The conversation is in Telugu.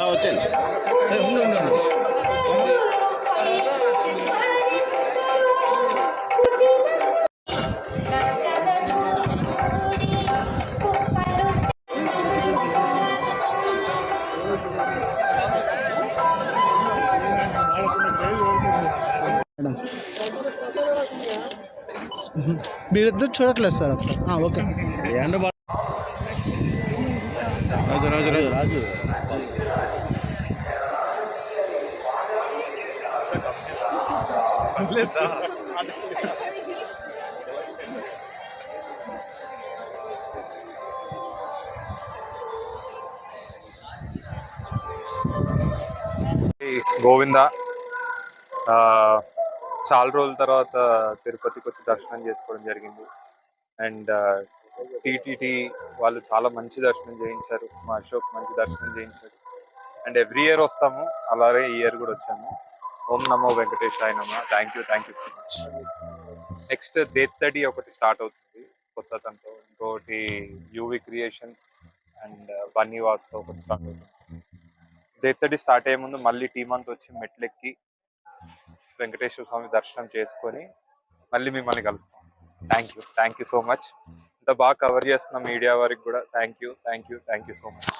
వచ్చేయండి ఏ, ఉండు ఉండు ఉండు. మేడం మీరిద్దరు చూడట్లేదు సార్ అప్పుడు ఆ, ఓకే ఎండ బా- రాజు రాజు రాజు. రాజు గోవింద ఆ, చాలా రోజుల తర్వాత తిరుపతికి వచ్చి దర్శనం చేసుకోవడం జరిగింది. అండ్ టీటీటీ వాళ్ళు చాలా మంచి దర్శనం చేయించారు. మా అశోక్ మంచి దర్శనం చేయించారు అండ్ ఎవ్రీ ఇయర్ వస్తాము. అలాగే ఈ ఇయర్ కూడా వచ్చాము. ఓం నమో వెంకటేశాయ నమ. Thank you thank you so much. Next Dethadi ఒకటి స్టార్ట్ అవుతుంది. కొత్త తనతో ఇంకోటి యూవి క్రియేషన్స్ అండ్ బన్నీవాస్తో ఒకటి స్టార్ట్ అవుతుంది. దేత్తడి స్టార్ట్ అయ్యే ముందు మళ్ళీ టీం అంతా వచ్చి మెట్లెక్కి వెంకటేశ్వర స్వామి దర్శనం చేసుకొని మళ్ళీ మిమ్మల్ని కలుస్తాం. Thank you thank you so much. ఇంత బాగా కవర్ చేస్తున్న మీడియా వారికి కూడా. Thank you thank you thank you so much